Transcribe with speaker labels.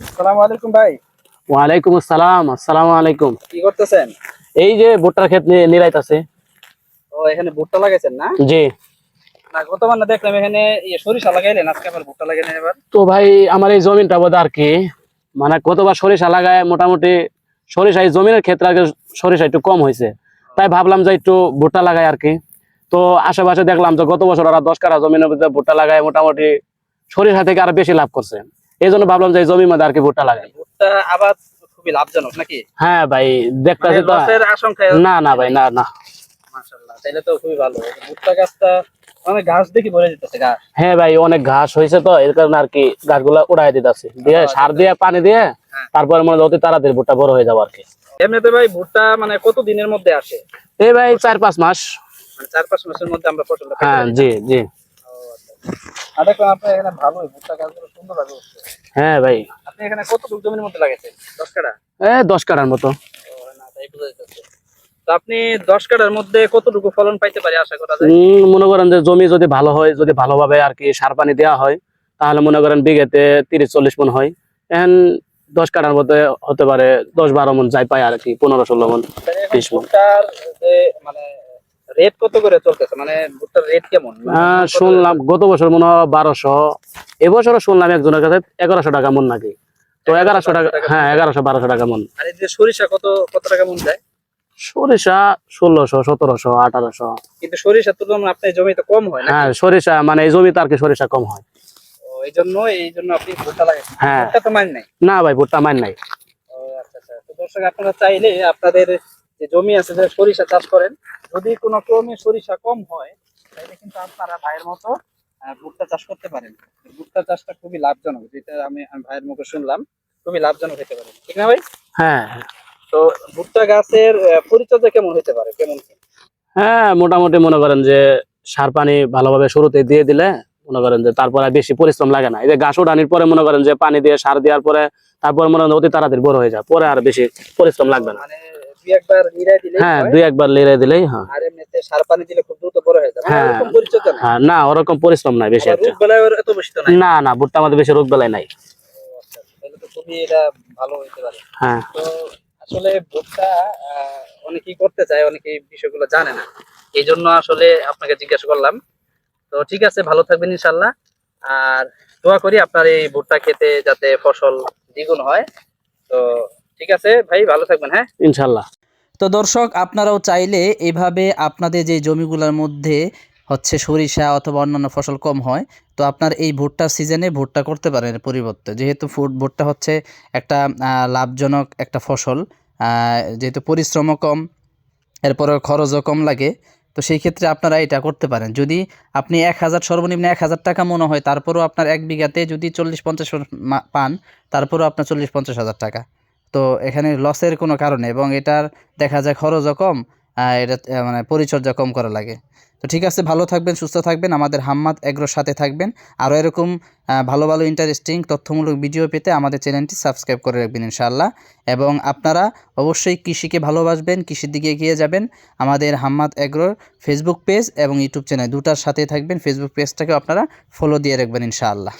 Speaker 1: আসসালামু আলাইকুম ভাই।
Speaker 2: ওয়ালাইকুম আসসালাম আসসালামু আলাইকুম।
Speaker 1: কি করতেছেন?
Speaker 2: এই যে ভুট্টার ক্ষেত নিরাইতাছে।
Speaker 1: ও এখানে ভুট্টা লাগাইছেন না?
Speaker 2: জি।
Speaker 1: না গতবার না দেখলাম এখানে ইয়ে সরিষা লাগাইলেন আজকে আবার ভুট্টা লাগাইলেন এবার।
Speaker 2: তো ভাই আমার এই জমিনটা বোধ আর কি মানে কতবার সরিষা লাগায় মোটামুটি সরিষা এই জমিনের ক্ষেত্রে আগে সরিষা একটু কম হয়েছে। তাই ভাবলাম যে একটু ভুট্টা লাগাই আর কি। তো আশেপাশে দেখলাম যে গত বছর ওরা দশ কাঠা জমিনের মধ্যে ভুট্টা লাগায় মোটামুটি সরিষা থেকে আরও বেশি লাভ করছে। এই জন্য ভাবলাম যে জমির মধ্যে আর কি ভুট্টা লাগাই।
Speaker 1: ভুট্টা আবাদ খুবই লাভজনক নাকি?
Speaker 2: হ্যাঁ ভাই দেখতেছি
Speaker 1: মানে
Speaker 2: তো। না না ভাই না না।
Speaker 1: মাশাআল্লাহ তাহলে তো খুবই ভালো। ভুট্টা গাছটা ঘাস দেখি ভরে যেতেছে ঘাস।
Speaker 2: হ্যাঁ ভাই অনেক ঘাস হয়েছে তো এর কারণে আর কি গাছগুলা উড়াই দিতেছে। দিয়ে সার দিয়ে পানি দিয়ে
Speaker 1: হ্যাঁ।
Speaker 2: তারপরে মনে অতি তাড়াতাড়ি ভুট্টা বড় হয়ে যাব আর কি।
Speaker 1: এমনিতে ভাই ভুট্টা মানে কত দিনের মধ্যে আসে?
Speaker 2: এই ভাই চার পাঁচ মাস।
Speaker 1: মানে চার পাঁচ মাসের মধ্যে আমরা
Speaker 2: হ্যাঁ জি জি।
Speaker 1: ও। আর দেখলাম আপনার এখানে ভালোই ভুট্টা গাছগুলো সুন্দর ভাবে
Speaker 2: হ্যাঁ ভাই।
Speaker 1: আপনি এখানে কত জমির মধ্যে লাগাইছেন? দশ কাঠা?
Speaker 2: এ দশ কাটার মতো।
Speaker 1: ও, না, তাই বোঝা যাচ্ছে। তো আপনি দশ কাঠার মধ্যে কতটুকু ফলন পাইতে পারি আশা করা যায়?
Speaker 2: মনে করেন যে জমি যদি ভালো হয় যদি ভালোভাবে আর কি সার পানি দেওয়া হয় তাহলে মনে করেন বিঘেতে তিরিশ চল্লিশ মন হয়। এখন দশ কাটার মধ্যে হতে পারে দশ বারো মন যাই পায় আর কি পনেরো ষোলো মন বিশ
Speaker 1: মানে রেট কত করে চলতেছে? মানে ভুট্টার রেট কেমন?
Speaker 2: শুনলাম গত বছর মনে হয় বারোশো। এবছরও শুনলাম একজনের কাছে এগারোশো টাকা মন নাকি। তো এগারোশো টাকা হ্যাঁ এগারোশো বারোশো টাকা মন।
Speaker 1: আর এই যে সরিষা কত কত টাকা মন যায়?
Speaker 2: সরিষা ষোলোশো সতেরোশো আঠারোশো।
Speaker 1: কিন্তু সরিষার তুলনায় আপনার জমিতে কম হয় না
Speaker 2: হ্যাঁ সরিষা মানে এই জমিতে আর কি সরিষা কম হয়।
Speaker 1: এই জন্য এই জন্য আপনি ভুট্টা লাগাইছেন
Speaker 2: হ্যাঁ।
Speaker 1: ভুট্টা তো মান নাই?
Speaker 2: না ভাই ভুট্টা মান নাই।
Speaker 1: ও আচ্ছা আচ্ছা। তো দর্শক আপনারা চাইলে আপনাদের যে জমি আছে যে সরিষা চাষ করেন যদি কোনো ক্রমে সরিষা কম হয় তাহলে কিন্তু আপনারা ভাইয়ের মতো ভুট্টা চাষ করতে পারেন ভুট্টা চাষটা খুবই লাভজনক যেটা আমি ভাইয়ের মুখে শুনলাম খুবই লাভজনক হতে পারে। ঠিক না ভাই?
Speaker 2: হ্যাঁ।
Speaker 1: তো ভুট্টা গাছের পরিচর্যা কেমন হতে পারে? কেমন?
Speaker 2: হ্যাঁ মোটামুটি মনে করেন যে সার পানি ভালোভাবে শুরুতে দিয়ে দিলে মনে করেন যে তারপরে আর বেশি পরিশ্রম লাগে না। এই যে গাছ উঠানির পরে মনে করেন যে পানি দিয়ে সার দেওয়ার পরে তারপরে মনে করেন অতি তাড়াতাড়ি বড় হয়ে যায় পরে আর বেশি পরিশ্রম লাগবে না।
Speaker 1: মানে দুই একবার
Speaker 2: হ্যাঁ দুই একবার লেড়ে দিলেই হ্যাঁ।
Speaker 1: আর এমনিতে সার পানি দিলে খুব দ্রুত বড় হয়ে যায় মানে
Speaker 2: হ্যাঁ।
Speaker 1: ওরকম পরিচর্যা না।
Speaker 2: হ্যাঁ না ওরকম পরিশ্রম নাই বেশি একটা।
Speaker 1: রোগ বেলায় এত বেশি তো নাই।
Speaker 2: না না ভুট্টা আমাদের বেশি রোগ বেলায় নাই।
Speaker 1: আচ্ছা, তাহলে তো খুবই এটা ভালো হতে পারে।
Speaker 2: হ্যাঁ।
Speaker 1: তো আসলে ভুট্টা অনেকেই করতে চায় অনেকেই বিষয়গুলো জানে না। এই জন্য আসলে আপনাকে জিজ্ঞাসা করলাম। তো ঠিক আছে ভালো থাকবেন ইনশাল্লাহ। আর দোয়া করি আপনার এই ভুট্টা খেতে যাতে ফসল দ্বিগুণ হয়। তো ঠিক আছে, ভাই ভালো থাকবেন হ্যাঁ?
Speaker 2: ইনশাল্লাহ।
Speaker 3: তো দর্শক, আপনারাও চাইলে এভাবে আপনাদের যে জমিগুলোর মধ্যে হচ্ছে সরিষা অথবা অন্যান্য ফসল কম হয়, তো আপনার এই ভুট্টার সিজনে ভুট্টা করতে পারেন পরিবর্তে। যেহেতু ফুড ভুট্টা হচ্ছে একটা লাভজনক একটা ফসল যেহেতু পরিশ্রমও কম এরপরে খরচও কম লাগে, তো সেই ক্ষেত্রে আপনারা এটা করতে পারেন। যদি আপনি এক হাজার, সর্বনিম্ন এক হাজার টাকা মনে হয়, তারপরও আপনার এক বিঘাতে যদি চল্লিশ, পঞ্চাশ পান, তারপরেও আপনার চল্লিশ, পঞ্চাশ হাজার টাকা। তো এখানে লসের কোনো কারণে এবং এটার দেখা যায় খরচও কম এটা মানে পরিচর্যা কম করা লাগে। তো ঠিক আছে, ভালো থাকবেন, সুস্থ থাকবেন, আমাদের হাম্মাদ এগ্রোর সাথে থাকবেন। আরও এরকম ভালো ভালো ইন্টারেস্টিং তথ্যমূলক ভিডিও পেতে আমাদের চ্যানেলটি সাবস্ক্রাইব করে রাখবেন ইনশাআল্লাহ। এবং আপনারা অবশ্যই কৃষিকে ভালোবাসবেন, কৃষির দিকে এগিয়ে যাবেন। আমাদের হাম্মাদ এগ্রোর ফেসবুক পেজ এবং ইউটিউব চ্যানেল দুটার সাথে থাকবেন। ফেসবুক পেজটাকেও আপনারা ফলো দিয়ে রাখবেন ইনশাআল্লাহ।